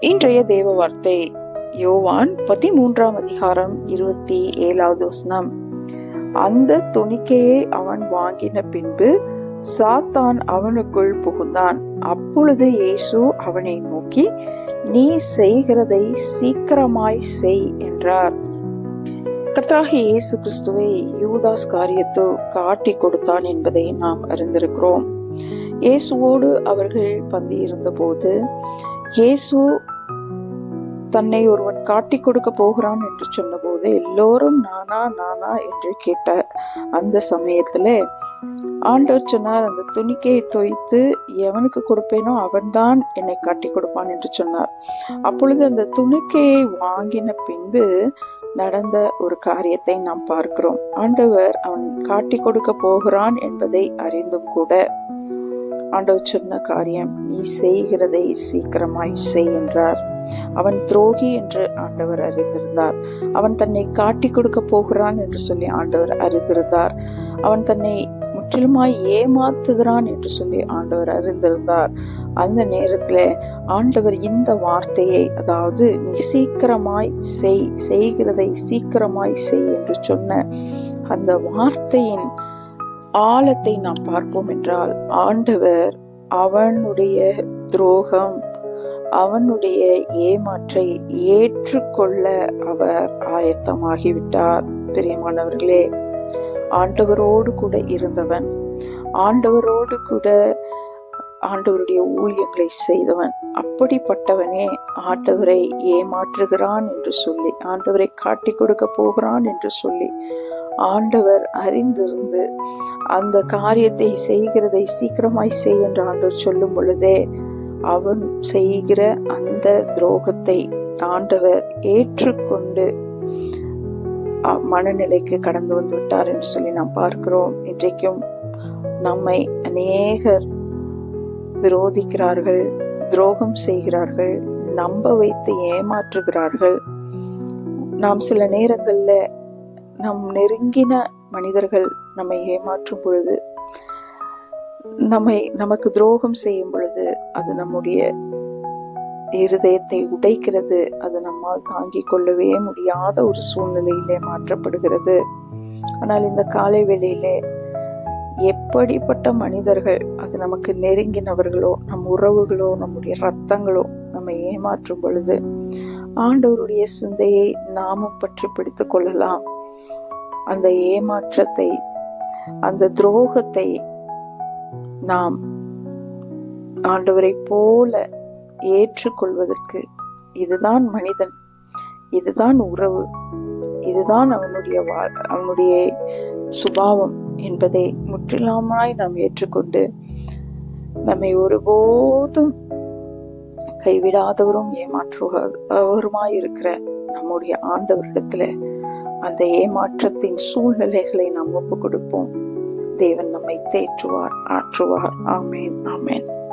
இன்றைய தேவ வார்த்தை யோவான் பதிமூன்றாம் அதிகாரம் இருபத்தி ஏழாவது வசனம். அந்த துணிக்கையை அவன் வாங்கின பின்பு சாத்தான் அவனுக்குள் புகுந்தான். அப்பொழுது இயேசு அவனை நோக்கி நீ செய்கிறதை சீக்கிரமாய் செய் என்றார். கர்த்தராக இயேசு கிறிஸ்துவை யூதாஸ் காரியத்தோ காட்டி கொடுத்தான் என்பதை நாம் அறிந்திருக்கிறோம். இயேசுவோடு அவர்கள் பந்தி இருந்தபோது இயேசு தன்னை ஒருவன் காட்டி கொடுக்க போகிறான் என்று சொன்னபோது எல்லோரும் நானா நானா? என்று கேட்ட அந்த சமயத்தில் ஆண்டவர் சொன்னார் அந்த துணிக்கையை தொய்த்து எவனுக்கு கொடுப்பேனோ அவன்தான் என்னை காட்டி கொடுப்பான் என்று சொன்னார். அப்பொழுது அந்த துணிக்கையை வாங்கின பின்பு நடந்த ஒரு காரியத்தை நாம் பார்க்கிறோம். ஆண்டவர் அவன் காட்டி கொடுக்க போகிறான் என்பதை அறிந்தும் கூட ஆண்டவர் சொன்ன காரியம் நீ செய்கிறதை சீக்கிரமாய் செய் என்றார். அவன் துரோகி என்று ஆண்டவர் அறிந்திருந்தார். அவன் தன்னை காட்டி கொடுக்க போகிறான் என்று சொல்லி ஆண்டவர் அறிந்திருந்தார். அவன் தன்னை முற்றிலுமாய் ஏமாத்துகிறான் என்று சொல்லி ஆண்டவர் அறிந்திருந்தார். அந்த நேரத்துல ஆண்டவர் இந்த வார்த்தையை அதாவது நீ சீக்கிரமாய் செய் செய்கிறதை சீக்கிரமாய் செய் என்று சொன்ன அந்த வார்த்தையின் ஆழத்தை நாம் பார்ப்போம் என்றால் ஆண்டவர் அவனுடைய துரோகம் அவனுடைய ஏமாற்றை ஏற்றுக்கொள்ள அவர் ஆயத்தமாகிவிட்டார். பிரியமானவர்களே ஆண்டவரோடு கூட இருந்தவன் ஆண்டவரோடு கூட ஆண்டவருடைய ஊழியங்களை செய்தவன் அப்படிப்பட்டவனே ஆண்டவரை ஏமாற்றுகிறான் என்று சொல்லி ஆண்டவரை காட்டி கொடுக்க போகிறான் என்று சொல்லி ஆண்டவர் அறிந்திருந்து அந்த காரியத்தை செய்கிறதை சீக்கிரமாய் செய் என்று ஆண்டவர் சொல்லும் பொழுதே அவன் செய்கிற அந்த துரோகத்தை ஆண்டவர் ஏற்றுக்கொண்டு மனநிலைக்கு கடந்து வந்து விட்டார் என்று சொல்லி நாம் பார்க்கிறோம். இன்றைக்கும் நம்மை அநேகர் விரோதிக்கிறார்கள் துரோகம் செய்கிறார்கள் நம்ப வைத்து ஏமாற்றுகிறார்கள். நாம் சில நேரங்களில் நம் நெருங்கின மனிதர்கள் நம்மை ஏமாற்றும் பொழுது நம்மை நமக்கு துரோகம் செய்யும் பொழுது அது நம்முடைய இருதயத்தை உடைக்கிறது. அது நம்மால் தாங்கிக் கொள்ளவே முடியாத ஒரு சூழ்நிலையிலே மாற்றப்படுகிறது. ஆனால் இந்த காலை வேளையிலே எப்படிப்பட்ட மனிதர்கள் அது நமக்கு நெருங்கினவர்களோ நம் உறவுகளோ நம்முடைய ரத்தங்களோ நம்மை ஏமாற்றும் பொழுது ஆண்டவருடைய சிந்தையை நாமும் பற்றி பிடித்து கொள்ளலாம். அந்த ஏமாற்றத்தை அந்த துரோகத்தை நாம் ஆண்டவரை போல ஏற்றுக்கொள்வதற்கு இதுதான் மனிதன். இதுதான் உறவு. இதுதான் அவனுடைய அவனுடைய சுபாவம் என்பதை முற்றிலுமாய் நாம் ஏற்றுக்கொண்டு நம்மை ஒருபோதும் கைவிடாதவரும் ஏமாற்றுவருமாய் இருக்கிற நம்முடைய ஆண்டவரிடத்துல அந்த ஏமாற்றத்தின் சூழ்நிலைகளை நாம் ஒப்பு கொடுப்போம் தேவன் நம்மை தேற்றுவார் ஆற்றுவார். ஆமேன் ஆமேன்.